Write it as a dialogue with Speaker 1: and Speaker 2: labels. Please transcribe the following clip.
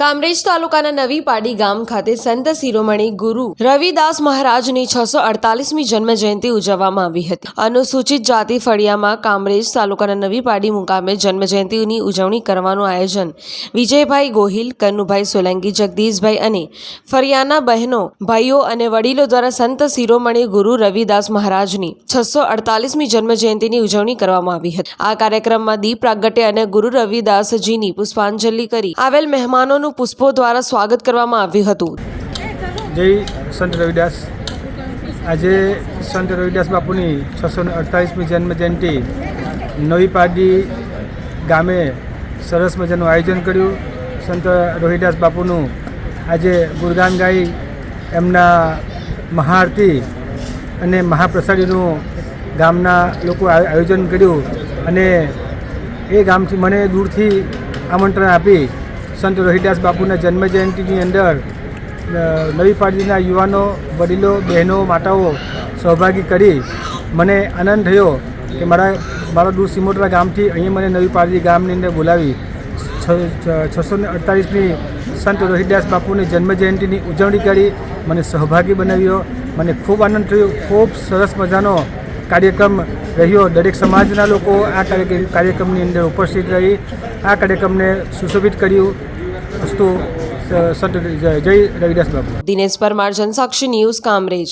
Speaker 1: કામરેજ તાલુકાના નવી પાડી ગામ ખાતે સંત શિરોમણી ગુરુ રવિદાસ મહારાજની છસો અડતાલીસમી જન્મ જયંતિ ઉજવવામાં આવી હતી. અનુસૂચિત જાતિ ફળિયામાં કામરેજ તાલુકાના નવી પાડી મુકામે જન્મ જયંતિની ઉજવણી કરવાનું આયોજન વિજયભાઈ ગોહિલ, કનુભાઈ સોલંકી, જગદીશભાઈ અને ફરિયાના બહેનો, ભાઈઓ અને વડીલો દ્વારા સંત શિરોમણી ગુરુ રવિદાસ મહારાજની છસો અડતાલીસમી જન્મ જયંતિની ઉજવણી કરવામાં આવી હતી. આ કાર્યક્રમમાં દીપ પ્રાગટ્ય અને ગુરુ રવિદાસજીની પુષ્પાંજલિ કરી આવેલ મહેમાનોનું પુષ્પો દ્વારા સ્વાગત કરવામાં આવ્યું હતું.
Speaker 2: જય સંત રવિદાસ. આજે સંત રવિદાસ બાપુની છસો ને અડતાલીસમી જન્મ જયંતિ નવી પાડી ગામે સરસ મજાનું આયોજન કર્યું. સંત રોહિદાસ બાપુનું આજે ગુરગાન ગાઈ એમના મહાઆરતી અને મહાપ્રસાદીનું ગામના લોકો આયોજન કર્યું અને એ ગામથી મને દૂરથી આમંત્રણ આપી સંત રોહિદાસ બાપુના જન્મ જયંતિની અંદર નવી પાડીના યુવાનો, વડીલો, બહેનો, માતાઓ સહભાગી કરી મને આનંદ થયો કે મારા મારા દૂર સિમોટરા ગામથી અહીં મને નવી પાડી ગામની અંદર બોલાવી. છસો ને અડતાલીસની સંત રોહિદાસ બાપુની જન્મ જયંતિની ઉજવણી કરી, મને સહભાગી બનાવ્યો. મને ખૂબ આનંદ થયો, ખૂબ સરસ મજાનો કાર્યક્રમ રહ્યો. દરેક સમાજના લોકો આ કાર્યક્રમ કાર્યક્રમની અંદર ઉપસ્થિત રહી, આ કાર્યક્રમને સુશોભિત કર્યું. અસ્તુ સંત જય રવિદાસ બાબુ
Speaker 1: દિનેશ પરમાર, જનસાક્ષી ન્યૂઝ, કામરેજ.